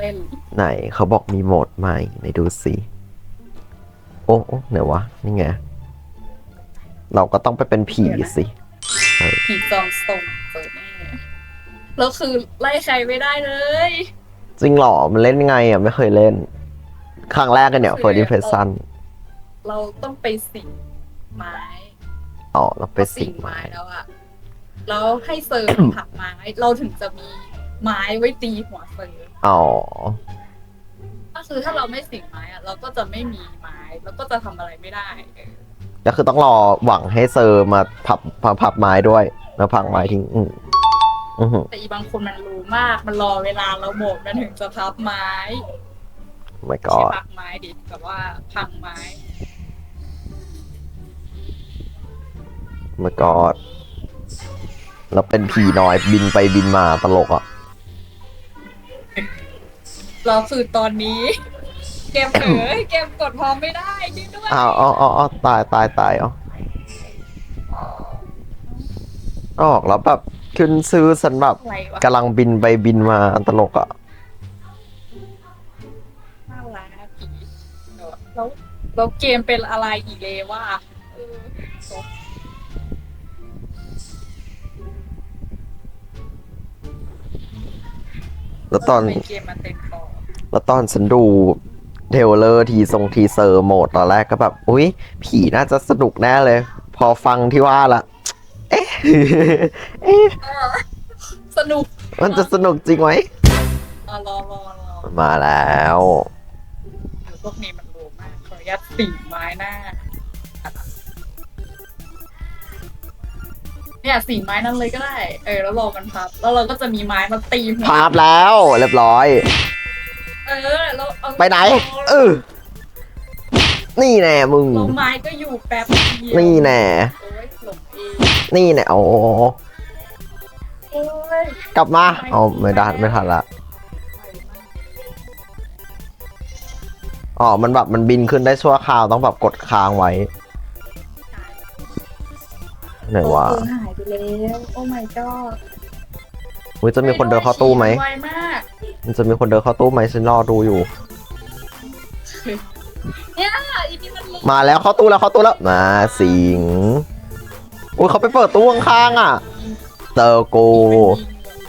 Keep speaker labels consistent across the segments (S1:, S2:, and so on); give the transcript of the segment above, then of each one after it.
S1: เล่น
S2: ไหนเขาบอกมีโหมดใหม่ไหนดูสิโอ้โอ้ไหนวะนี่ไงเราก็ต้องไปเป็นผีสิ
S1: ผีจองส่งเปิดแน่แล้วคือไล่ใครไม่ได้เลย
S2: จริงเหรอมันเล่นไงอะไม่เคยเล่น ครั้งแรกกันเนี่ย
S1: คือ
S2: First Impression
S1: เราต้องไปสิงไม้
S2: อ๋อเราไปสิง
S1: ไม้
S2: ไม้
S1: แล้วอะแล้วให้เซิร์ฟผลักไม้เราถึงจะมี ไม้ไว้ตีหัวเซิร์ฟ
S2: อ๋อ
S1: ก็คือถ้าเราไม่สิงไม้อะเราก็จะไม่มีไม้แล้วก็จะทำอะไรไม่ได้เออ
S2: ก็คือต้องรอหวังให้เซอร์มาพับพับพับไม้ด้วย แล้วพังไม้ทิ้งอืมอือหือ
S1: แต่อีบางคนมันรู้มากมันรอเวลาเราหมดมันถึงจะพับไม้
S2: ไม่ก็
S1: ใช่พักไม้ดิแต่ว่าพังไม้
S2: ไม่ก็เราเป็นผีน้อยบินไปบินมาตลกอะ
S1: เราคือตอนนี้ เกมเผลอเกมกดพร้อมไม่ได้ช่วยด้วย
S2: อ้าวอ๋ออ๋ออ๋อตายตายตายอ๋อออกแล้วแบบขึ้นซื้อฉันแบบ
S1: อะไรวะ
S2: กำลังบินไปบินมาตลกอะ
S1: น่ารักนะผีแล้วแล้วเกมเป็นอะไรอีกเลยว่าเออ
S2: แล้วตอน
S1: ทำไมเกมมันเต็มคอ
S2: แล้วตอนฉันดูเทรลเลอร์ทีทรงทีเซอร์โหมดตอนแรกก็แบบ อุ้ยผีน่าจะสนุกแน่เลย พอฟังที่ว่าละ เอ๊ะ เอ๊ะ
S1: เออสนุก
S2: มันจะสนุกจริงไหม
S1: เออรอรอรอ
S2: มาแล้ว
S1: เดี๋ยวพวกนี้มันรู้มาก ขออนุญาตสีไม้หน้า เนี่ยสีไม้นั้นเลยก็ได้ เออ แล้วรอมันพับ แล้วเราก็จะมีไม้มาตีหัว
S2: ภาพแล้ว เรียบร้อย
S1: เออแล้วเอา
S2: ไปไหน เออ นี่แน่มึง
S1: แล้วไม้ก็อยู่แป๊บเดียว
S2: นี่แน่
S1: โอ้ยหลงเอง
S2: นี่แน่โอ้
S1: โอ้ย
S2: กลับมาเอาไม่ได้ไม่ทันละ อ๋อ มันแบบมันบินขึ้นได้ชั่วคราวต้องแบบกดค้างไว้ ไหนวะ
S1: โอ้โหหายไปแล้ว โอ้ my god
S2: อุ้ยจะมีคนเดินเข้าตู้ไหม
S1: ไวมาก
S2: มันจะมีคนเดินเข้าตู้ไหมฉันรอดูอยู่
S1: เนี่ยอีนี่มันรู้
S2: มาแล้วเข้าตู้แล้วเข้าตู้แล้วมาสิงอุ้ยเขาไปเปิดตู้ข้างๆอะเตอร์โก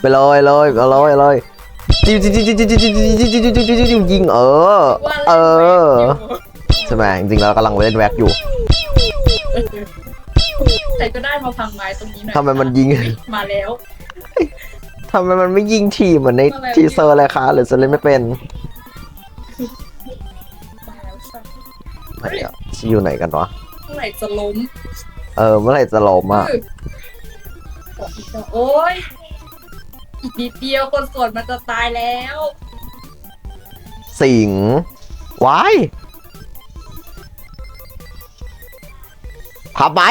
S2: ไปเลยเลยเอาเลยเลยจิ้วจิ้วจิ้วจิ้วจิ้วจิ้วจิ้วจิ้วจิ้วจิ้วจิ้วจิ้วยิงเออ
S1: ว่า
S2: เอ
S1: เล่นแบ
S2: อ
S1: บยู่
S2: ใช่ไหมจริงๆแล้วกำลังเล่นแว็กอยู่
S1: ใครก็ได้มาพังไม้ตรงนี้หน่อย
S2: ทำไมมันยิง
S1: มาแล้ว
S2: ทำไมมันไม่ยิงทีเหมือนใน
S1: อะไร
S2: ทีเซอร์เลยคะหรือจะเล่นไม่เป็น
S1: มาแล้วสัก
S2: ไหนอะชีอยู่ไหนกันวะ
S1: เมื่อไหร่จะล้ม
S2: เออ เมื่อไหร่จะล้มอะ
S1: บอกอีกแล้วโอ้ยอีกนิดเดียวคนสวนมันจะตายแล้ว
S2: สิงวายพับไม้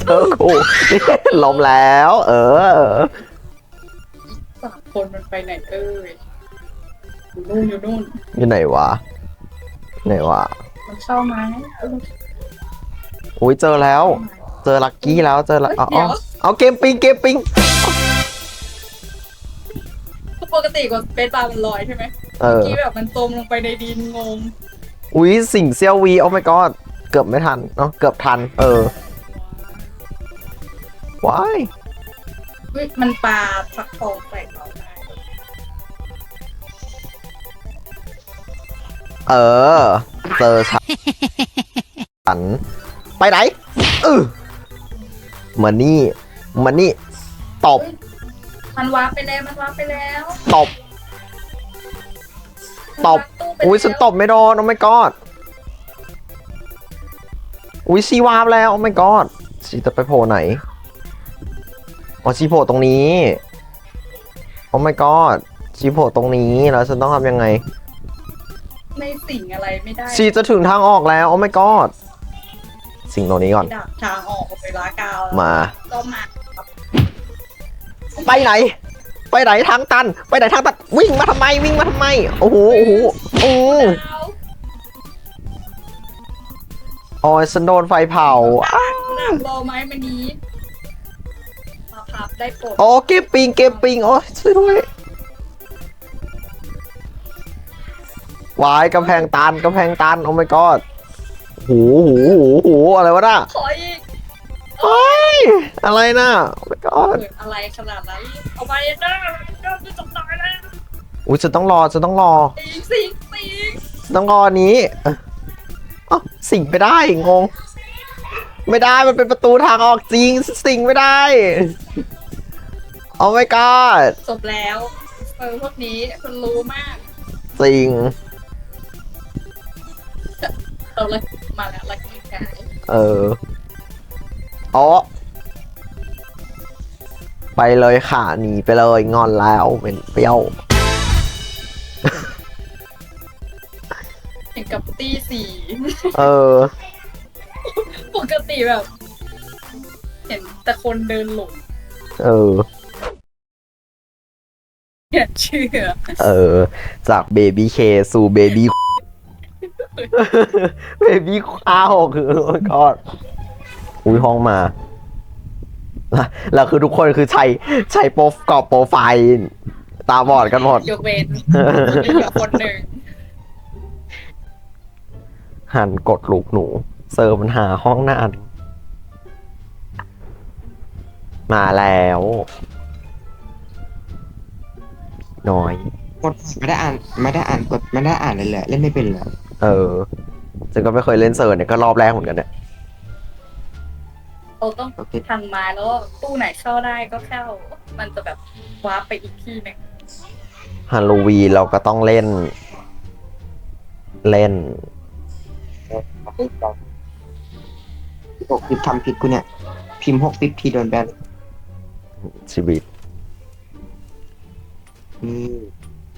S2: เธอกูล้มแล้ว เออ
S1: สามคนมันไปไหนเอ้ยอยู่นู่นอยู่นู่น
S2: อยู่ไหนวะ ไหนวะ
S1: มันเข้าไม้เออ
S2: อุ้ยเจอแล้ว เจอลักกี้แล้วเจอละ
S1: เอ้ย
S2: อ๋อ
S1: เดี๋
S2: อ๋อ
S1: ยว
S2: เอาเกมปิงเกมปิง
S1: ปกติกดสเปซบาร์มันลอยใช่ไหม
S2: เออ
S1: ที่แบบมันจมลงไปในดินงง
S2: อุ้ยสิ่งเซียววี โอ้ my god เกือบไม่ทันเนาะเกือบทัน เออ ว้าย
S1: เฮ้ยมันปลาฟักทองใส่เราได้
S2: เออ เจอฉันฉัน ไปไหนเออมานี่มานี่ตบ
S1: มันวาร์ปไปแล้วมันวาร์ปไปแล้ว
S2: ตบ ตบ
S1: มันวาร์ปตู้ไป
S2: อุ้ย
S1: แล้ว
S2: ฉันตบไม่โดนโอ้ my god อุ้ยชีวาบแล้วโอ้ my god ชีจะไปโผล่ไหน อ๋อชีโผล่ตรงนี้ โอ้ my god ชีโผล่ตรงนี้แล้วฉันต้องทำยังไง
S1: ไม่สิ่งอะไรไม่ได้
S2: ชีจะถึงทางออกแล้ว โอ้ my god สิ่งตรงนี้ก่อน
S1: ดักทางออกไปล้ากาว
S2: มา
S1: ก็มา
S2: ไปไหน ไปไหนทางตัน ไปไหนทางตัน วิ่งมาทำไม วิ่งมาทำไม โอ้โห โอ้โหโอ้โห
S1: ดาว
S2: โอ้ยฉันโดนไฟเผา อ้า
S1: ดักรอไม้มันนี้มาพับ ได้โปรด
S2: โอ้เก็บปิงเก็บปิงโอ้ยช่วยด้วยวายกำแพงตันกำแพงตันโอ้ my god โหโหโหโหอะไรวะน่ะ
S1: ขออีก
S2: เฮ้ยอะไรน่ะโอ้ my god
S1: เปิดอะไรขนาดนั้น เอาไปเด้อเด้อจะตายแล้ว
S2: อุ้ยฉันต้องรอฉันต้องรอ
S1: อีกสิงสิง
S2: ฉันต้องรออันนี้เอ้าเอ้าสิงไปได้งง ไม่ได้มันเป็นประตูทางออกจริง สิงไม่ได้ โอ้ my god
S1: จบแล้วเออพวกนี้คุณรู้มาก
S2: สิง
S1: เราเลยมาแล้วลักกี้กาย
S2: เอออ๋อไปเลยค่ะหนีไปเลยงอนแล้วเป็นเปรี้ยว
S1: เห็นกับตีสี่
S2: เออ
S1: ปกติแบบ เห็นแต่คนเดินหลง
S2: เออ
S1: เนี่ยเชื่อ
S2: เออ จากเบบี้เคสู่เบบี้เบบี้ข้าวคือโอ้ยกอดอุ้ยห้องมาแล้วแล้วคือทุกคนคือใช้ใช้โปรกรอบโปรไฟล์ตาบอดกันหมด
S1: ยกเว้นมีอยู่คนหนึ่ง
S2: หันกดลูกหนู เซิร์ฟมันหาห้องนานมาแล้ว น้อย
S3: หมดไม่ได้อ่านไม่ได้อ่านกดไม่ได้อ่านเลยเลยเล่นไม่เป็นเลย
S2: เออฉันก็ไม่เคยเล่นเซิร์ฟเนี่ยก็รอบแรกเหมือนกันเนี่ย
S1: เราต้อง
S3: โอเค
S1: ทางไม้แล้วตู้ไหนเข้าได้ก็เข้า มันจะแบบวาร์ปไปอีกที่หนึ่ง
S2: ฮาโลวีนเราก็ต้องเล่น เล่น
S3: หกสิบทำผิดกูเนี่ย พิมพ์หกสิบทีโดนแบน
S2: ชีวิต
S3: อืม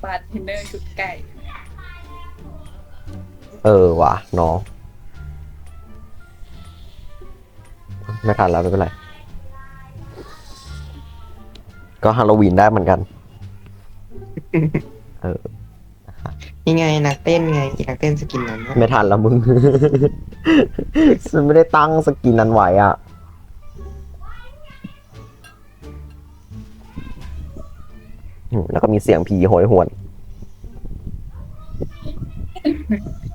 S1: บาร์เทนเนอร์ชุดไก่
S2: เออว่ะน้องไม่ทันแล้วไม่เป็นไร ก็ฮาโลวีนได้เหมือนกัน
S3: นี่ไงนักเต้นไงนักเต้นสกินนั้น
S2: ไม่ทันแล้วมึง ฉันไม่ได้ตั้งสกินนั้นไว้อะ แล้วก็มีเสียงผีโหยหวน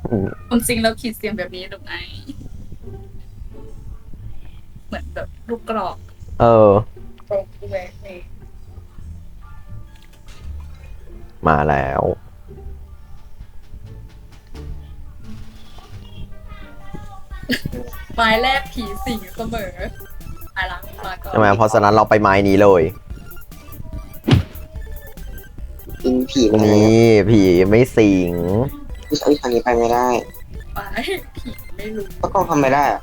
S2: อืม
S1: ความจริงแล้วขีดเสียงแบบนี้ถูกไหมเหมือนแบบลูกกรอก
S2: เออ
S1: ตรงด้วยนี่
S2: มาแล้ว
S1: ไม้แรกผีสิงเสมอมาละมาก่อน
S2: ใช่ไหมเพราะฉะนั้นเราไปไม้นี้เลย
S3: อินผีมัน
S2: นี่ผีไม่สิง
S3: ผู้ชายทางนี้ไปไม่ได้
S1: ไม้ผีไม่รู้
S3: ก็กล้องทำไม่ได้อะ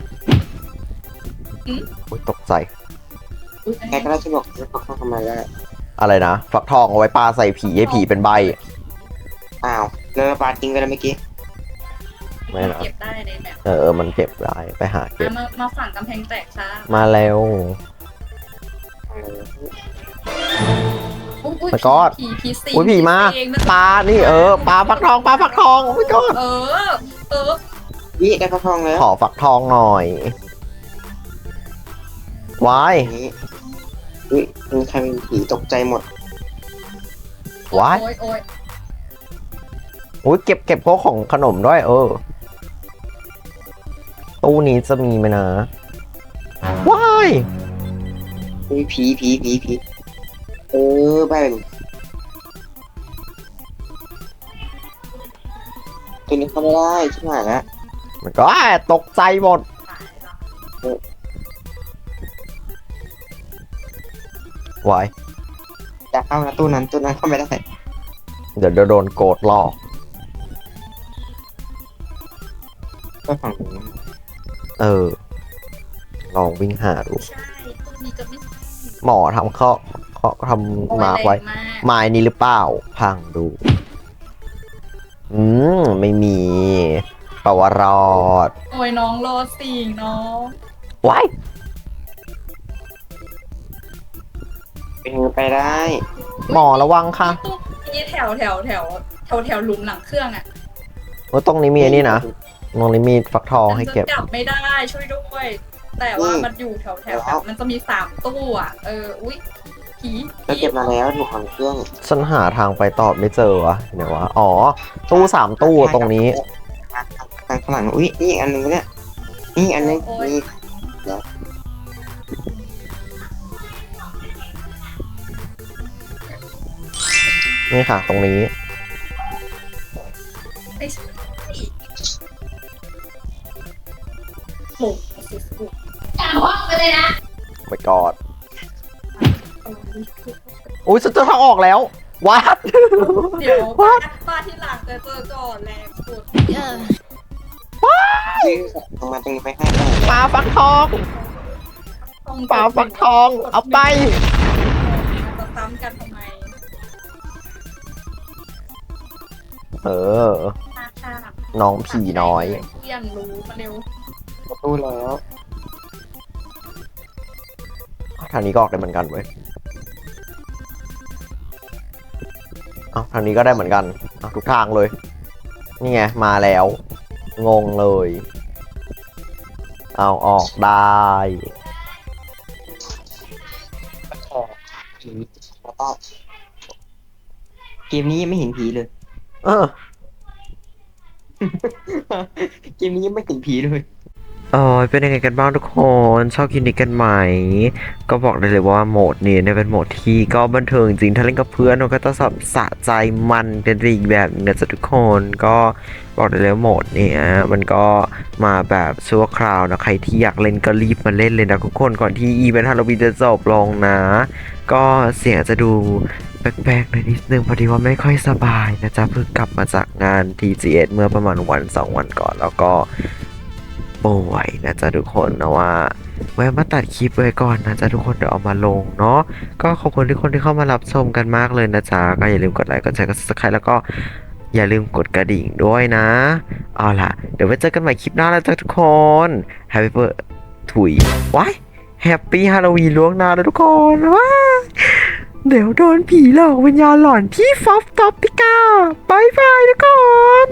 S2: อุ๊ยตกใจ
S1: อุ๊ย
S3: แกก็ได้ที่บอกว่าก็กล้องทำไม่ได้
S2: อะไรนะ ฟักทองเอาไว้ปาใส่ผีให้ผีเป็นใบ
S3: อ้าวเลยปาทิ้งไปแล้วเมื่อกี้
S2: ไม่นะ
S1: เก็บได้ในแบบ
S2: เออเออมันเก็บได้ ไปหาเก็บ
S1: มามาฝั่งกำแพงแตกค่ะ
S2: มาแล้ว
S1: ยอุ๊ย
S2: My God
S1: ผีผีสิง
S2: อุ้ยผีมา
S1: เองนะ
S2: ปลานี่เออปลาฟักทองปลาฟักทองโอ้ my god
S1: เออ เออ
S3: วิได้พระทองแล้ว
S2: ขอฟักทองหน่อยวาย
S3: อย่างนี้วิมีใครเป็นผีตกใจหมด
S2: วาย
S1: โอ้ยโอ้ย
S2: อุ้ยเก็บเก็บพวกของขนมด้วย เออ ตู้นี้จะมีไหมนะว้าย
S3: วิผีผีผีผี เออไปเป็นตัวนี้เข้าไม่ได้ใช่ไหมนะ
S2: มันก็อ้ายตกใจหมด
S1: ตายละ
S2: วาย
S3: จะเข้านะตู้นั้นตู้นั้นเข้าไม่ได้
S2: เดี๋ยวเดี๋ยวโดนโกรธหลอก
S3: ก็ฝั่งนู้น
S2: เออ ลองวิ่งหาดู
S1: ใช่ตัวนี้ก็ไม่ใช่
S2: หมอทำเคาะ เคาะทำมาร์กไว้
S1: แรงมาก
S2: ไม้นี้หรือเปล่า พังดู อืม ไม่มีแปลว่ารอด
S1: โอ้ยน้องรอสิงน้อง
S2: ว้าย
S3: เป็นไปได้
S2: หมอระวังค่ะ
S1: ตู้นี้แถวแถวแถวแถวแถวหลุมหลังเครื่องอะ
S2: ว่าตรงนี้มีอันนี้นะตรงนี้มีฟักทองให้เก็บ
S1: มันจะจับไม่ได้ช่วยด้วย แต่ว่ามันอยู่แถวแถวแบบมันจะมีสามตู้อะ เออ อุ้ย ผี
S3: แล้วเก็บมาแล้วถูกของเครื่อง
S2: ฉันหาทางไปตอบไม่เจอวะเดี๋ยววะอ๋อ ตู้สามตู้ตรงนี้
S3: ทางข้างหลังอุ้ยนี่อีกอันหนึงเนี่ยนี่อีกอันหนึงนี่
S2: นี่ค่ะ ตรงนี้
S1: ไม่ใช่หมูสุด
S2: ไปกอด อุ้ยฉันเจอทางออกแล้ววัด
S1: เดี๋ยวป้าป้าที่หลังจะเจอก่อนแรงสุด
S3: ชื่อลงมาตรงนี้ไปให้ได้
S2: ปลาฟักทอง
S1: ต้อง
S2: ปลาฟักทอง เอาไป
S1: จะซ้ำกันทำไม
S2: เออ
S1: ค่าค่า
S2: น้องผีน้อย
S1: เที่ยงรู้มาเร็ว
S3: ประตูแล้ว
S2: ทางนี้ก็ออกได้เหมือนกันเว้ย เอาทางนี้ก็ได้เหมือนกันเอาทุกทางเลย นี่ไง มาแล้ว งงเลย เอาออกได้
S3: ผีแล้วก็เกมนี้ยังไม่เห็นผีเลย
S2: เออ
S3: เกมนี้ยังไม่เห็นผีเลย
S2: เออเป็นยังไงกันบ้างทุกคนชอบคลินิกกันไหม ก็บอกได้เลยว่าโหมดนี้เนี่ยเป็นโหมดที่ก็บันเทิงจริงถ้าเล่นกับเพื่อนมันก็จะสับสะใจมันเป็นอีกแบบหนึงนะจ๊ะทุกคนก็บอกได้เลยว่าโหมดเนี้ยมันก็มาแบบชั่วคราวนะใครที่อยากเล่นก็รีบมาเล่นเลยนะทุกคนก่อนที่อีเวนต์ฮาโลวีนจะจบลงนะ ก็เสียงจะดูแปลกๆหน่อยนิดนึงพอดีว่าไม่ค่อยสบายนะจ๊ะเพิ่งกลับมาจากงาน TGS เมื่อประมาณวันสองวันก่อนแล้วก็ ป่วยนะจ๊ะทุกคนนะว่าแวะมาตัดคลิปไว้ก่อนนะจ๊ะทุกคนเดี๋ยวเอามาลงเนาะก็ขอบคุณทุกคนที่เข้ามารับชมกันมากเลยนะจ๊ะก็อย่าลืมกดไลค์กดแชร์กด subscribe แล้วก็อย่าลืมกดกระดิ่งด้วยนะ เอาล่ะ เดี๋ยวไว้เจอกันใหม่คลิปหน้าแล้วจ้ะทุกคน Happy b i r ถุยว้ายแฮปปี้ฮาโลวีนล่วงหน้าแล้วทุกคนว้าเดี๋ยวโดนผีหลอกวิญญาณหลอนที่ฟอฟท็อปปิก้าบายบายทุกคน